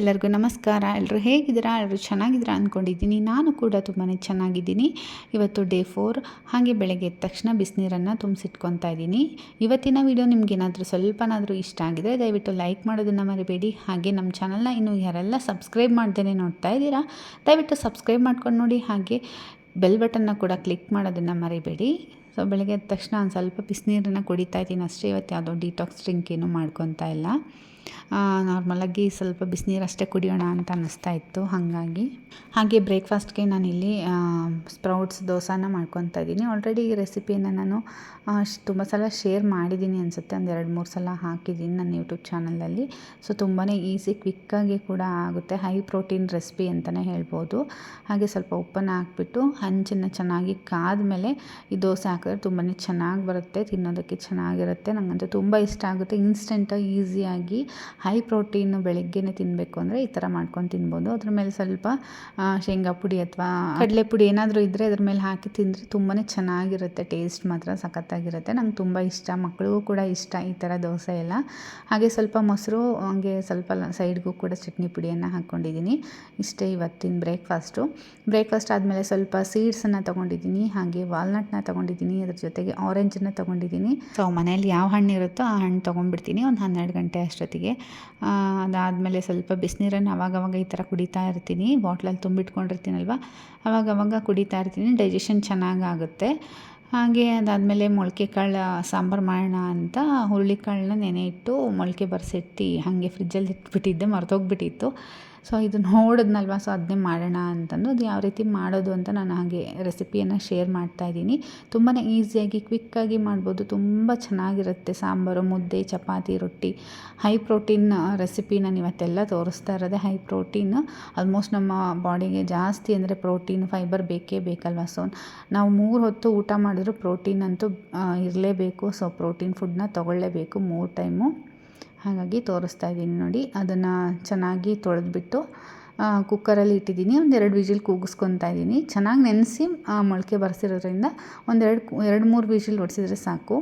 ಎಲ್ಲರಿಗೂ ನಮಸ್ಕಾರ. ಎಲ್ಲರೂ ಹೇಗಿದ್ದೀರಾ? ಎಲ್ಲರೂ ಚೆನ್ನಾಗಿದ್ದೀರಾ ಅಂದ್ಕೊಂಡಿದ್ದೀನಿ ನಾನು ಕೂಡ ತುಂಬಾ ಚೆನ್ನಾಗಿದ್ದೀನಿ. ಇವತ್ತು ಡೇ ಫೋರ್ ಹಾಗೆ ಬೆಳಗ್ಗೆ ಎದ್ದ ತಕ್ಷಣ ಬಿಸಿನೀರನ್ನು ತುಂಬಿಸಿಟ್ಕೊತಾ ಇದ್ದೀನಿ. ಇವತ್ತಿನ ವಿಡಿಯೋ ನಿಮಗೇನಾದರೂ ಸ್ವಲ್ಪನಾದರೂ ಇಷ್ಟ ಆಗಿದೆ ದಯವಿಟ್ಟು ಲೈಕ್ ಮಾಡೋದನ್ನು ಮರಿಬೇಡಿ. ಹಾಗೆ ನಮ್ಮ ಚಾನಲ್ನ ಇನ್ನೂ ಯಾರೆಲ್ಲ ಸಬ್ಸ್ಕ್ರೈಬ್ ಮಾಡ್ದೇ ನೋಡ್ತಾ ಇದ್ದೀರಾ, ದಯವಿಟ್ಟು ಸಬ್ಸ್ಕ್ರೈಬ್ ಮಾಡ್ಕೊಂಡು ನೋಡಿ. ಹಾಗೆ ಬೆಲ್ ಬಟನ್ನ ಕೂಡ ಕ್ಲಿಕ್ ಮಾಡೋದನ್ನು ಮರಿಬೇಡಿ. ಸೊ ಬೆಳಗ್ಗೆ ಎದ್ದ ತಕ್ಷಣ ಒಂದು ಸ್ವಲ್ಪ ಬಿಸಿನೀರನ್ನು ಕುಡಿತಾ ಇದ್ದೀನಿ. ಅಷ್ಟೇ ಇವತ್ತು ಯಾವುದೋ ಡಿಟಾಕ್ಸ್ ಡ್ರಿಂಕ್ ಏನೂ ಮಾಡ್ಕೊತಾ ಇಲ್ಲ. ನಾರ್ಮಲಾಗಿ ಸ್ವಲ್ಪ ಬಿಸಿನೀರು ಅಷ್ಟೇ ಕುಡಿಯೋಣ ಅಂತ ಅನ್ನಿಸ್ತಾ ಇತ್ತು, ಹಾಗಾಗಿ. ಹಾಗೆ ಬ್ರೇಕ್ಫಾಸ್ಟ್ಗೆ ನಾನಿಲ್ಲಿ ಸ್ಪ್ರೌಟ್ಸ್, ದೋಸಾನ ಮಾಡ್ಕೊತಾ ಇದ್ದೀನಿ. ಆಲ್ರೆಡಿ ಈ ರೆಸಿಪಿಯನ್ನು ನಾನು ತುಂಬ ಸಲ ಶೇರ್ ಮಾಡಿದ್ದೀನಿ ಅನಿಸುತ್ತೆ. ಒಂದು ಎರಡು ಮೂರು ಸಲ ಹಾಕಿದ್ದೀನಿ ನನ್ನ ಯೂಟ್ಯೂಬ್ ಚಾನಲಲ್ಲಿ ಸೊ ತುಂಬಾ ಈಸಿ ಕ್ವಿಕ್ಕಾಗಿ ಕೂಡ ಆಗುತ್ತೆ. ಹೈ ಪ್ರೋಟೀನ್ ರೆಸಿಪಿ ಅಂತಲೇ ಹೇಳ್ಬೋದು. ಹಾಗೆ ಸ್ವಲ್ಪ ಉಪ್ಪನ್ನು ಹಾಕ್ಬಿಟ್ಟು, ಹಂಚನ್ನು ಚೆನ್ನಾಗಿ ಕಾದ್ಮೇಲೆ ಈ ದೋಸೆ ಹಾಕಿದ್ರೆ ತುಂಬಾ ಚೆನ್ನಾಗಿ ಬರುತ್ತೆ. ತಿನ್ನೋದಕ್ಕೆ ಚೆನ್ನಾಗಿರುತ್ತೆ. ನನಗಂತೂ ತುಂಬ ಇಷ್ಟ ಆಗುತ್ತೆ. ಇನ್ಸ್ಟೆಂಟಾಗಿ ಈಸಿಯಾಗಿ ಹೈ ಪ್ರೋಟೀನು ಬೆಳಗ್ಗೆನೇ ತಿನ್ನಬೇಕು ಅಂದರೆ ಈ ಥರ ಮಾಡ್ಕೊಂಡು ತಿನ್ಬೋದು. ಅದ್ರ ಮೇಲೆ ಸ್ವಲ್ಪ ಶೇಂಗಾ ಪುಡಿ ಅಥವಾ ಕಡಲೆ ಪುಡಿ ಏನಾದರೂ ಇದ್ದರೆ ಅದ್ರ ಮೇಲೆ ಹಾಕಿ ತಿಂದರೆ ತುಂಬಾ ಚೆನ್ನಾಗಿರುತ್ತೆ ಟೇಸ್ಟ್ ಮಾತ್ರ ಸಖತ್ತಾಗಿರುತ್ತೆ. ನಂಗೆ ತುಂಬ ಇಷ್ಟ ಮಕ್ಕಳಿಗೂ ಕೂಡ ಇಷ್ಟ ಈ ಥರ ದೋಸೆ ಎಲ್ಲ. ಹಾಗೆ ಸ್ವಲ್ಪ ಮೊಸರು ಹಾಗೆ ಸ್ವಲ್ಪ ಸೈಡ್ಗೂ ಕೂಡ ಚಟ್ನಿ ಪುಡಿಯನ್ನು ಹಾಕ್ಕೊಂಡಿದ್ದೀನಿ ಇಷ್ಟೇ ಇವತ್ತಿನ ಬ್ರೇಕ್ಫಾಸ್ಟು ಬ್ರೇಕ್ಫಾಸ್ಟ್ ಆದಮೇಲೆ ಸ್ವಲ್ಪ ಸೀಡ್ಸನ್ನು ತೊಗೊಂಡಿದ್ದೀನಿ ಹಾಗೆ ವಾಲ್ನಟ್ನ ತೊಗೊಂಡಿದ್ದೀನಿ ಅದ್ರ ಜೊತೆಗೆ ಆರೆಂಜನ್ನು ತೊಗೊಂಡಿದ್ದೀನಿ. ಸೊ ಮನೇಲಿ ಯಾವ ಹಣ್ಣು ಇರುತ್ತೋ ಆ ಹಣ್ಣು ತೊಗೊಂಡ್ಬಿಡ್ತೀನಿ. ಒಂದು ಹನ್ನೆರಡು ಗಂಟೆ ಅಷ್ಟೊತ್ತಿಗೆ. ಅದಾದಮೇಲೆ ಸ್ವಲ್ಪ ಬಿಸಿನೀರನ್ನು ಅವಾಗವಾಗ ಈ ಥರ ಕುಡಿತಾ ಇರ್ತೀನಿ. ಬಾಟ್ಲಲ್ಲಿ ತುಂಬಿಟ್ಕೊಂಡಿರ್ತೀನಲ್ವ? ಅವಾಗವಾಗ ಕುಡಿತಾ ಇರ್ತೀನಿ. ಡೈಜೆಷನ್ ಚೆನ್ನಾಗಾಗುತ್ತೆ. ಹಾಗೆ ಅದಾದಮೇಲೆ ಮೊಳಕೆ ಕಾಳು ಸಾಂಬಾರು ಮಾಡೋಣ ಅಂತ ಹುರುಳಿಕಾಳನ್ನ ನೆನೆ ಇಟ್ಟು ಮೊಳಕೆ ಬರ್ಸಿಟ್ಟು, ಹಾಗೆ ಫ್ರಿಜ್ಜಲ್ಲಿ ಇಟ್ಬಿಟ್ಟಿದ್ದೆ, ಮರ್ತೋಗ್ಬಿಟ್ಟಿತ್ತು. ಸೊ ಇದು ನೋಡಿದ್ನಲ್ವ? ಸೊ ಅದನ್ನೇ ಮಾಡೋಣ ಅಂತಂದು. ಅದು ಯಾವ ರೀತಿ ಮಾಡೋದು ಅಂತ ನಾನು ಹಾಗೆ ರೆಸಿಪಿಯನ್ನು ಶೇರ್ ಮಾಡ್ತಾಯಿದ್ದೀನಿ ತುಂಬಾ ಈಸಿಯಾಗಿ ಕ್ವಿಕ್ಕಾಗಿ ಮಾಡ್ಬೋದು. ತುಂಬ ಚೆನ್ನಾಗಿರುತ್ತೆ ಸಾಂಬಾರು, ಮುದ್ದೆ, ಚಪಾತಿ, ರೊಟ್ಟಿ. ಹೈ ಪ್ರೋಟೀನ್ ರೆಸಿಪಿ ನಾನು ಇವತ್ತೆಲ್ಲ ತೋರಿಸ್ತಾ ಇರೋದೆ ಹೈ ಪ್ರೋಟೀನ್ ಆಲ್ಮೋಸ್ಟ್ ನಮ್ಮ ಬಾಡಿಗೆ ಜಾಸ್ತಿ ಅಂದರೆ ಪ್ರೋಟೀನ್ ಫೈಬರ್ ಬೇಕೇ ಬೇಕಲ್ವ? ಸೊ ನಾವು ಮೂರು ಹೊತ್ತು ಊಟ ಮಾಡಿದ್ರು ಪ್ರೋಟೀನ್ ಅಂತೂ ಇರಲೇಬೇಕು. ಸೊ ಪ್ರೋಟೀನ್ ಫುಡ್ನ ತೊಗೊಳ್ಳೇಬೇಕು ಮೂರು ಟೈಮು ಹಾಗಾಗಿ ತೋರಿಸ್ತಾ ಇದ್ದೀನಿ ನೋಡಿ. ಅದನ್ನು ಚೆನ್ನಾಗಿ ತೊಳೆದ್ಬಿಟ್ಟು ಕುಕ್ಕರಲ್ಲಿ ಇಟ್ಟಿದ್ದೀನಿ. ಒಂದೆರಡು ವಿಜಿಲ್ ಕೂಗಿಸ್ಕೊತಾ ಇದ್ದೀನಿ. ಚೆನ್ನಾಗಿ ನೆನೆಸಿ ಮೊಳಕೆ ಬರ್ಸಿರೋದ್ರಿಂದ ಒಂದೆರಡು, ಎರಡು ಮೂರು ವಿಜಿಲ್ ಹೊಡ್ಸಿದ್ರೆ ಸಾಕು.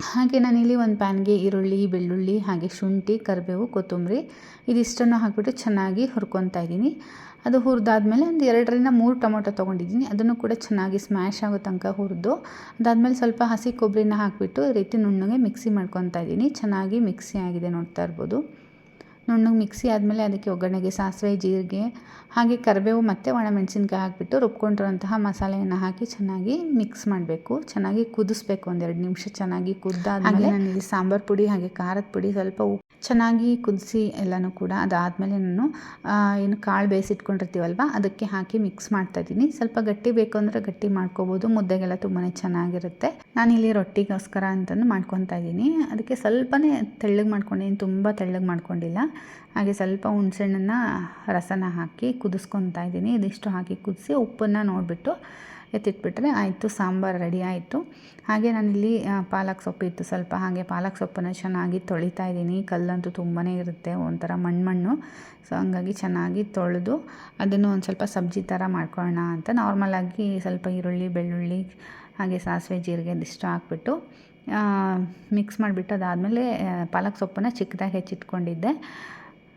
ಹಾಗೆ ನಾನಿಲ್ಲಿ ಒಂದು ಪ್ಯಾನ್ಗೆ ಈರುಳ್ಳಿ, ಬೆಳ್ಳುಳ್ಳಿ, ಹಾಗೆ ಶುಂಠಿ, ಕರಿಬೇವು, ಕೊತ್ತಂಬರಿ ಇದಿಷ್ಟನ್ನು ಹಾಕಿಬಿಟ್ಟು ಚೆನ್ನಾಗಿ ಹುರ್ಕೊತಾ ಇದ್ದೀನಿ. ಅದು ಹುರಿದಾದ್ಮೇಲೆ ಒಂದು ಎರಡರಿಂದ ಮೂರು ಟೊಮೊಟೊ ತೊಗೊಂಡಿದ್ದೀನಿ. ಅದನ್ನು ಕೂಡ ಚೆನ್ನಾಗಿ ಸ್ಮ್ಯಾಶ್ ಆಗೋ ತನಕ ಹುರಿದು, ಅದಾದಮೇಲೆ ಸ್ವಲ್ಪ ಹಸಿ ಕೊಬ್ಬರಿನ ಹಾಕಿಬಿಟ್ಟು ಈ ರೀತಿ ನುಣ್ಣಗೆ ಮಿಕ್ಸಿ ಮಾಡ್ಕೊತಾ ಇದ್ದೀನಿ. ಚೆನ್ನಾಗಿ ಮಿಕ್ಸಿ ಆಗಿದೆ ನೋಡ್ತಾ ಇರ್ಬೋದು. ನುಣ್ಣಗೆ ಮಿಕ್ಸಿ ಆದಮೇಲೆ ಅದಕ್ಕೆ ಒಗ್ಗರಣೆಗೆ, ಸಾಸಿವೆ, ಜೀರಿಗೆ, ಹಾಗೆ ಕರಿಬೇವು ಮತ್ತು ಒಣಮೆಣಸಿನ್ಕಾಯಿ ಹಾಕಿಬಿಟ್ಟು ರುಬ್ಕೊಂಡಿರುವಂತಹ ಮಸಾಲೆಯನ್ನು ಹಾಕಿ ಚೆನ್ನಾಗಿ ಮಿಕ್ಸ್ ಮಾಡಬೇಕು. ಚೆನ್ನಾಗಿ ಕುದಿಸ್ಬೇಕು ಒಂದೆರಡು ನಿಮಿಷ ಚೆನ್ನಾಗಿ ಕುದ್ದಾದ್ಮೇಲೆ. ನಾನು ಇಲ್ಲಿ ಸಾಂಬಾರು ಪುಡಿ ಹಾಗೆ ಖಾರದ ಪುಡಿ ಸ್ವಲ್ಪ ಉಪ್ಪು ಚೆನ್ನಾಗಿ ಕುದಿಸಿ ಎಲ್ಲನೂ ಕೂಡ ಅದಾದಮೇಲೆ ನಾನು ಏನು ಕಾಳು ಬೇಯಿಸಿಟ್ಕೊಂಡಿರ್ತೀವಲ್ವ, ಅದಕ್ಕೆ ಹಾಕಿ ಮಿಕ್ಸ್ ಮಾಡ್ತಾಯಿದ್ದೀನಿ ಸ್ವಲ್ಪ ಗಟ್ಟಿ ಬೇಕು ಅಂದರೆ ಗಟ್ಟಿ ಮಾಡ್ಕೋಬೋದು, ಮುದ್ದೆಗೆಲ್ಲ ತುಂಬಾ ಚೆನ್ನಾಗಿರುತ್ತೆ. ನಾನಿಲ್ಲಿ ರೊಟ್ಟಿಗೋಸ್ಕರ ಅಂತಂದು ಮಾಡ್ಕೊತಾ ಇದ್ದೀನಿ. ಅದಕ್ಕೆ ಸ್ವಲ್ಪನೇ ತೆಳ್ಳಗೆ ಮಾಡ್ಕೊಂಡಿದ್ದೀನಿ ತುಂಬ ತೆಳ್ಳಗೆ ಮಾಡ್ಕೊಂಡಿಲ್ಲ. ಹಾಗೆ ಸ್ವಲ್ಪ ಹುಣ್ಸೆಹಣ್ಣನ್ನು ರಸನ ಹಾಕಿ ಕುದಿಸ್ಕೊತಾ ಇದ್ದೀನಿ. ಇದಿಷ್ಟು ಹಾಕಿ ಕುದಿಸಿ ಉಪ್ಪನ್ನು ನೋಡಿಬಿಟ್ಟು ಎತ್ತಿಟ್ಬಿಟ್ರೆ ಆಯಿತು, ಸಾಂಬಾರು ರೆಡಿ ಆಯಿತು. ಹಾಗೆ ನಾನಿಲ್ಲಿ ಪಾಲಕ್ ಸೊಪ್ಪು ಇತ್ತು ಸ್ವಲ್ಪ. ಹಾಗೆ ಪಾಲಕ್ ಸೊಪ್ಪನ್ನು ಚೆನ್ನಾಗಿ ತೊಳಿತಾ ಇದ್ದೀನಿ. ಕಲ್ಲಂತೂ ತುಂಬಾ ಇರುತ್ತೆ, ಒಂಥರ ಮಣ್ಣು ಮಣ್ಣು. ಸೊ ಹಂಗಾಗಿ ಚೆನ್ನಾಗಿ ತೊಳೆದು ಅದನ್ನು ಒಂದು ಸ್ವಲ್ಪ ಸಬ್ಜಿ ಥರ ಮಾಡ್ಕೊಳ್ಳೋಣ ಅಂತ. ನಾರ್ಮಲಾಗಿ ಸ್ವಲ್ಪ ಈರುಳ್ಳಿ, ಬೆಳ್ಳುಳ್ಳಿ, ಹಾಗೆ ಸಾಸಿವೆ, ಜೀರಿಗೆ ಅದಿಷ್ಟು ಹಾಕ್ಬಿಟ್ಟು ಮಿಕ್ಸ್ ಮಾಡಿಬಿಟ್ಟು ಅದಾದಮೇಲೆ ಪಾಲಕ್ ಸೊಪ್ಪನ್ನು ಚಿಕ್ಕದಾಗಿ ಹೆಚ್ಚಿಟ್ಕೊಂಡಿದ್ದೆ.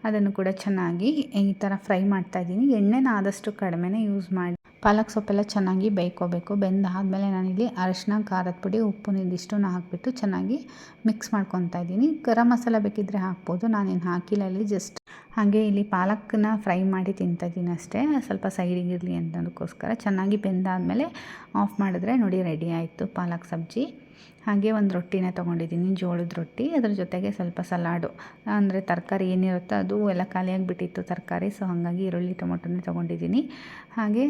ಅದನ್ನು ಕೂಡ ಚೆನ್ನಾಗಿ ಈ ಥರ ಫ್ರೈ ಮಾಡ್ತಾಯಿದ್ದೀನಿ ಎಣ್ಣೆನ ಆದಷ್ಟು ಕಡಿಮೆನೇ ಯೂಸ್ ಮಾಡಿ ಪಾಲಕ್ ಸೊಪ್ಪೆಲ್ಲ ಚೆನ್ನಾಗಿ ಬೇಯ್ಕೋಬೇಕು. ಬೆಂದಾದಮೇಲೆ ನಾನಿಲ್ಲಿ ಅರಶಿನ, ಖಾರದ ಪುಡಿ ಉಪ್ಪು ಇದಿಷ್ಟನ್ನು ಹಾಕಿಬಿಟ್ಟು ಚೆನ್ನಾಗಿ ಮಿಕ್ಸ್ ಮಾಡ್ಕೊತಾ ಇದ್ದೀನಿ. ಗರಂ ಮಸಾಲ ಬೇಕಿದ್ದರೆ ಹಾಕ್ಬೋದು. ನಾನೇನು ಹಾಕಿಲ್ಲ ಇಲ್ಲಿ, ಜಸ್ಟ್ ಹಾಗೆ ಇಲ್ಲಿ ಪಾಲಕ್ನ ಫ್ರೈ ಮಾಡಿ ತಿಂತಾಯಿದ್ದೀನಿ ಅಷ್ಟೇ. ಸ್ವಲ್ಪ ಸೈಡಿಗಿರಲಿ ಅಂತದಕ್ಕೋಸ್ಕರ ಚೆನ್ನಾಗಿ ಬೆಂದಾದಮೇಲೆ ಆಫ್ ಮಾಡಿದ್ರೆ ನೋಡಿ ರೆಡಿ ಆಯಿತು ಪಾಲಕ್ ಸಬ್ಜಿ. ಹಾಗೆ ಒಂದು ರೊಟ್ಟಿನ ತೊಗೊಂಡಿದ್ದೀನಿ, ಜೋಳದ ರೊಟ್ಟಿ. ಅದ್ರ ಜೊತೆಗೆ ಸ್ವಲ್ಪ ಸಲಾಡು. ಅಂದರೆ ತರಕಾರಿ ಏನಿರುತ್ತೋ ಅದು ಎಲ್ಲ ಖಾಲಿಯಾಗಿಬಿಟ್ಟಿತ್ತು ತರಕಾರಿ, ಸೊ ಹಾಗಾಗಿ ಈರುಳ್ಳಿ, ಟೊಮೊಟೊನೇ ತೊಗೊಂಡಿದ್ದೀನಿ. ಹಾಗೆ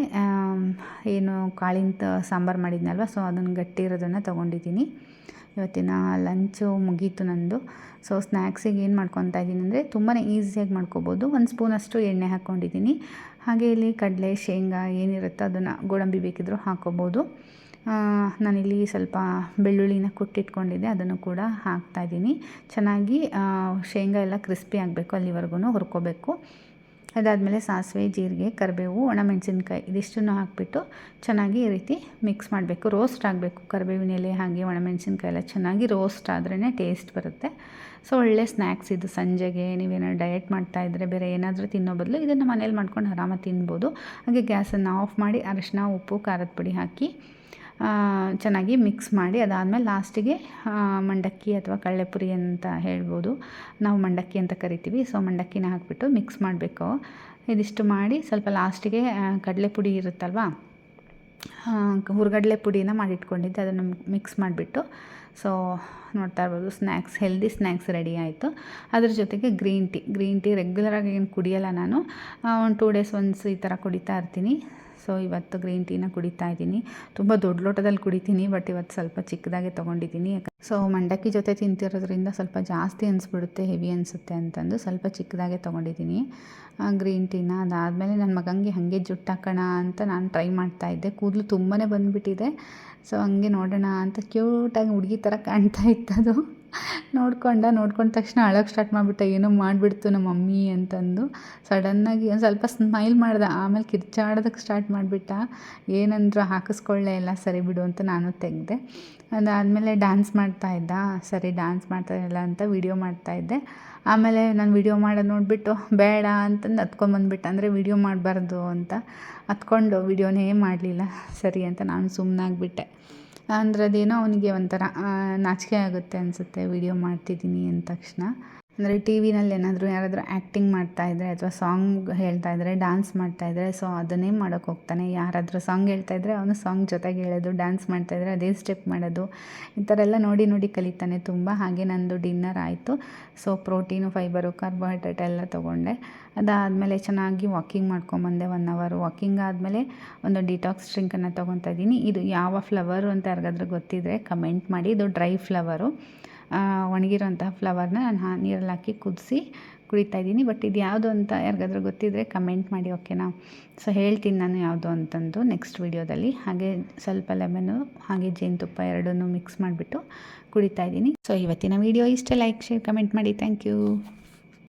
ಏನು ಕಾಳಿಂತ ಸಾಂಬಾರು ಮಾಡಿದ್ನಲ್ವ, ಸೊ ಅದನ್ನು ಗಟ್ಟಿ ಇರೋದನ್ನು ತೊಗೊಂಡಿದ್ದೀನಿ. ಇವತ್ತಿನ ಲಂಚು ಮುಗೀತು ನಂದು. ಸೊ ಸ್ನ್ಯಾಕ್ಸಿಗೆ ಏನು ಮಾಡ್ಕೊತಾ ಇದ್ದೀನಿ ಅಂದರೆ ತುಂಬಾ ಈಸಿಯಾಗಿ ಮಾಡ್ಕೋಬೋದು. ಒಂದು ಸ್ಪೂನಷ್ಟು ಎಣ್ಣೆ ಹಾಕ್ಕೊಂಡಿದ್ದೀನಿ ಹಾಗೆ ಇಲ್ಲಿ ಕಡಲೆ, ಶೇಂಗಾ ಏನಿರುತ್ತೋ ಅದನ್ನು ಗೋಡಂಬಿ ಬೇಕಿದ್ದರೂ ಹಾಕ್ಕೋಬೋದು ನಾನಿಲ್ಲಿ ಸ್ವಲ್ಪ ಬೆಳ್ಳುಳ್ಳಿನ ಕುಟ್ಟಿಟ್ಕೊಂಡಿದ್ದೆ, ಅದನ್ನು ಕೂಡ ಹಾಕ್ತಾಯಿದ್ದೀನಿ. ಚೆನ್ನಾಗಿ ಶೇಂಗಾ ಎಲ್ಲ ಕ್ರಿಸ್ಪಿ ಆಗಬೇಕು ಅಲ್ಲಿವರೆಗೂ ಹುರ್ಕೋಬೇಕು. ಅದಾದಮೇಲೆ ಸಾಸಿವೆ, ಜೀರಿಗೆ, ಕರಿಬೇವು, ಒಣಮೆಣಸಿನ್ಕಾಯಿ ಇದಿಷ್ಟನ್ನು ಹಾಕಿಬಿಟ್ಟು ಚೆನ್ನಾಗಿ ಈ ರೀತಿ ಮಿಕ್ಸ್ ಮಾಡಬೇಕು. ರೋಸ್ಟ್ ಆಗಬೇಕು. ಕರಿಬೇವಿನ ಎಲೆ ಹಾಗೆ ಒಣಮೆಣಸಿನ್ಕಾಯಿ ಎಲ್ಲ ಚೆನ್ನಾಗಿ ರೋಸ್ಟ್ ಆದ್ರೇ ಟೇಸ್ಟ್ ಬರುತ್ತೆ. ಸೊ ಒಳ್ಳೆ ಸ್ನ್ಯಾಕ್ಸ್ ಇದು ಸಂಜೆಗೆ. ನೀವೇನಾದ್ರು ಡಯಟ್ ಮಾಡ್ತಾ ಇದ್ದರೆ ಬೇರೆ ಏನಾದರೂ ತಿನ್ನೋ ಬದಲು ಇದನ್ನು ಮನೇಲಿ ಮಾಡ್ಕೊಂಡು ಆರಾಮಾಗಿ ತಿನ್ಬೋದು. ಹಾಗೆ ಗ್ಯಾಸನ್ನು ಆಫ್ ಮಾಡಿ ಅರಶಿನ, ಉಪ್ಪು, ಖಾರದ ಪುಡಿ ಹಾಕಿ ಚೆನ್ನಾಗಿ ಮಿಕ್ಸ್ ಮಾಡಿ ಅದಾದಮೇಲೆ ಲಾಸ್ಟಿಗೆ ಮಂಡಕ್ಕಿ ಅಥವಾ ಕಳ್ಳೆಪುರಿ ಅಂತ ಹೇಳ್ಬೋದು. ನಾವು ಮಂಡಕ್ಕಿ ಅಂತ ಕರಿತೀವಿ. ಸೊ ಮಂಡಕ್ಕಿನ ಹಾಕಿಬಿಟ್ಟು ಮಿಕ್ಸ್ ಮಾಡಬೇಕು. ಇದಿಷ್ಟು ಮಾಡಿ ಸ್ವಲ್ಪ ಲಾಸ್ಟಿಗೆ ಕಡಲೆ ಪುಡಿ ಇರುತ್ತಲ್ವಾ? ಹುರ್ಗಡಲೆ ಪುಡಿನ ಮಾಡಿಟ್ಕೊಂಡಿದ್ದೆ. ಅದನ್ನು ಮಿಕ್ಸ್ ಮಾಡಿಬಿಟ್ಟು. ಸೊ ನೋಡ್ತಾ ಇರ್ಬೋದು ಸ್ನ್ಯಾಕ್ಸ್ ಹೆಲ್ದಿ ಸ್ನ್ಯಾಕ್ಸ್ ರೆಡಿ ಆಯಿತು. ಅದ್ರ ಜೊತೆಗೆ ಗ್ರೀನ್ ಟೀ ಗ್ರೀನ್ ಟೀ ರೆಗ್ಯುಲರಾಗಿ ಏನು ಕುಡಿಯಲ್ಲ ನಾನು. ಒಂದು ಟೂ ಡೇಸ್ ಒನ್ಸ್ ಈ ಥರ ಕುಡಿತಾ ಇರ್ತೀನಿ. ಸೊ ಇವತ್ತು ಗ್ರೀನ್ ಟೀನ ಕುಡಿತಾ ಇದ್ದೀನಿ. ತುಂಬ ದೊಡ್ಡ ಲೋಟದಲ್ಲಿ ಕುಡಿತೀನಿ, ಬಟ್ ಇವತ್ತು ಸ್ವಲ್ಪ ಚಿಕ್ಕದಾಗೆ ತೊಗೊಂಡಿದ್ದೀನಿ. ಸೊ ಮಂಡಕ್ಕಿ ಜೊತೆ ತಿಂತಿರೋದ್ರಿಂದ ಸ್ವಲ್ಪ ಜಾಸ್ತಿ ಅನಿಸ್ಬಿಡುತ್ತೆ, ಹೆವಿ ಅನಿಸುತ್ತೆ ಅಂತಂದು ಸ್ವಲ್ಪ ಚಿಕ್ಕದಾಗೆ ತೊಗೊಂಡಿದ್ದೀನಿ. ಗ್ರೀನ್ ಟೀನ. ಅದಾದಮೇಲೆ ನನ್ನ ಮಗನಿಗೆ ಹಾಗೆ ಜುಟ್ಟಾಕೋಣ ಅಂತ ನಾನು ಟ್ರೈ ಮಾಡ್ತಾ ಇದ್ದೆ. ಕೂದಲು ತುಂಬಾ ಬಂದುಬಿಟ್ಟಿದೆ. ಸೊ ಹಂಗೆ ನೋಡೋಣ ಅಂತ ಕ್ಯೂಟಾಗಿ ಹುಡುಗಿ ಥರ ಕಾಣ್ತಾ ಇತ್ತದು ನೋಡ್ಕೊಂಡ ನೋಡ್ಕೊಂಡ ತಕ್ಷಣ ಅಳೋಕ್ಕೆ ಸ್ಟಾರ್ಟ್ ಮಾಡಿಬಿಟ್ಟ, ಏನೋ ಮಾಡಿಬಿಡ್ತು ನಮ್ಮ ಮಮ್ಮಿ ಅಂತಂದು. ಸಡನ್ನಾಗಿ ಒಂದು ಸ್ವಲ್ಪ ಸ್ಮೈಲ್ ಮಾಡ್ದೆ, ಆಮೇಲೆ ಕಿರ್ಚಾಡೋದಕ್ಕೆ ಸ್ಟಾರ್ಟ್ ಮಾಡಿಬಿಟ್ಟ. ಏನಂದ್ರು ಹಾಕಿಸ್ಕೊಳ್ಳೇ ಇಲ್ಲ ಸರಿ ಬಿಡು ಅಂತ ನಾನು ತೆಗೆದೆ. ಅದಾದಮೇಲೆ ಡ್ಯಾನ್ಸ್ ಮಾಡ್ತಾ ಇದ್ದ. ಸರಿ ಡ್ಯಾನ್ಸ್ ಮಾಡ್ತಾ ಇಲ್ಲ ಅಂತ ವೀಡಿಯೋ ಮಾಡ್ತಾಯಿದ್ದೆ ಆಮೇಲೆ ನಾನು ವೀಡಿಯೋ ಮಾಡೋದು ನೋಡಿಬಿಟ್ಟು, ಬೇಡ ಅಂತಂದು ಹತ್ಕೊಂಡ್ಬಂದ್ಬಿಟ್ಟ ಅಂದರೆ ವೀಡಿಯೋ ಮಾಡಬಾರ್ದು ಅಂತ ಹತ್ಕೊಂಡು ವೀಡಿಯೋನೇ ಮಾಡಲಿಲ್ಲ. ಸರಿ ಅಂತ ನಾನು ಸುಮ್ಮನಾಗ್ಬಿಟ್ಟೆ ಅಂದ್ರೆ ಅದೇನೋ ಅವನಿಗೆ ಒಂಥರ ನಾಚಿಕೆ ಆಗುತ್ತೆ ಅನಿಸುತ್ತೆ ವೀಡಿಯೋ ಮಾಡ್ತಿದ್ದೀನಿ ಅಂದ ತಕ್ಷಣ. ಅಂದರೆ ಟಿ ವಿನಲ್ಲಿ ಏನಾದರೂ ಯಾರಾದರೂ ಆ್ಯಕ್ಟಿಂಗ್ ಮಾಡ್ತಾಯಿದ್ರೆ ಅಥವಾ ಸಾಂಗ್ ಹೇಳ್ತಾ ಇದ್ದರೆ, ಡ್ಯಾನ್ಸ್ ಇದ್ದರೆ, ಸೊ ಅದನ್ನೇ ಮಾಡೋಕ್ಕೆ ಹೋಗ್ತಾನೆ. ಯಾರಾದರೂ ಸಾಂಗ್ ಹೇಳ್ತಾ ಇದ್ದರೆ ಅವನು ಸಾಂಗ್ ಜೊತೆಗೆ ಹೇಳೋದು, ಡ್ಯಾನ್ಸ್ ಇದ್ದರೆ ಅದೇ ಸ್ಟೆಪ್ ಮಾಡೋದು. ಈ ಥರ ಎಲ್ಲ ನೋಡಿ ನೋಡಿ ಕಲಿತಾನೆ ತುಂಬ. ಹಾಗೆ ನಂದು ಡಿನ್ನರ್ ಆಯಿತು. ಸೊ ಪ್ರೋಟೀನು, ಫೈಬರು, ಕಾರ್ಬೋಹೈಡ್ರೇಟ್ ಎಲ್ಲ ತೊಗೊಂಡೆ. ಅದಾದಮೇಲೆ ಚೆನ್ನಾಗಿ ವಾಕಿಂಗ್ ಮಾಡ್ಕೊಂಬಂದೆ ಒನ್ ಅವರ್. ವಾಕಿಂಗ್ ಆದಮೇಲೆ ಒಂದು ಡಿಟಾಕ್ಸ್ ಡ್ರಿಂಕನ್ನು ತೊಗೊತಾ ಇದ್ದೀನಿ. ಇದು ಯಾವ ಫ್ಲವರು ಅಂತ ಯಾರಿಗಾದ್ರೂ ಗೊತ್ತಿದ್ದರೆ ಕಮೆಂಟ್ ಮಾಡಿ. ಇದು ಡ್ರೈ ಫ್ಲವರು. ಒಣಗಿರೋಂತಹ ಫ್ಲವರ್ನ ನಾನು ಹಾ, ನೀರಲ್ಲಿ ಹಾಕಿ ಕುದಿಸಿ ಕುಡಿತಾ ಇದ್ದೀನಿ. ಬಟ್ ಇದು ಯಾವುದು ಅಂತ ಯಾರಿಗಾದ್ರೂ ಗೊತ್ತಿದ್ದರೆ ಕಮೆಂಟ್ ಮಾಡಿ ಓಕೆನಾ ಸೊ ಹೇಳ್ತೀನಿ ನಾನು ಯಾವುದು ಅಂತಂದು ನೆಕ್ಸ್ಟ್ ವೀಡಿಯೋದಲ್ಲಿ ಹಾಗೆ ಸ್ವಲ್ಪ ಲೆಮನು ಹಾಗೆ ಜೇನುತುಪ್ಪ ಎರಡನ್ನೂ ಮಿಕ್ಸ್ ಮಾಡಿಬಿಟ್ಟು ಕುಡಿತಾ ಇದ್ದೀನಿ. ಸೊ ಇವತ್ತಿನ ವೀಡಿಯೋ ಇಷ್ಟೇ ಲೈಕ್ ಶೇರ್ ಕಮೆಂಟ್ ಮಾಡಿ. Thank you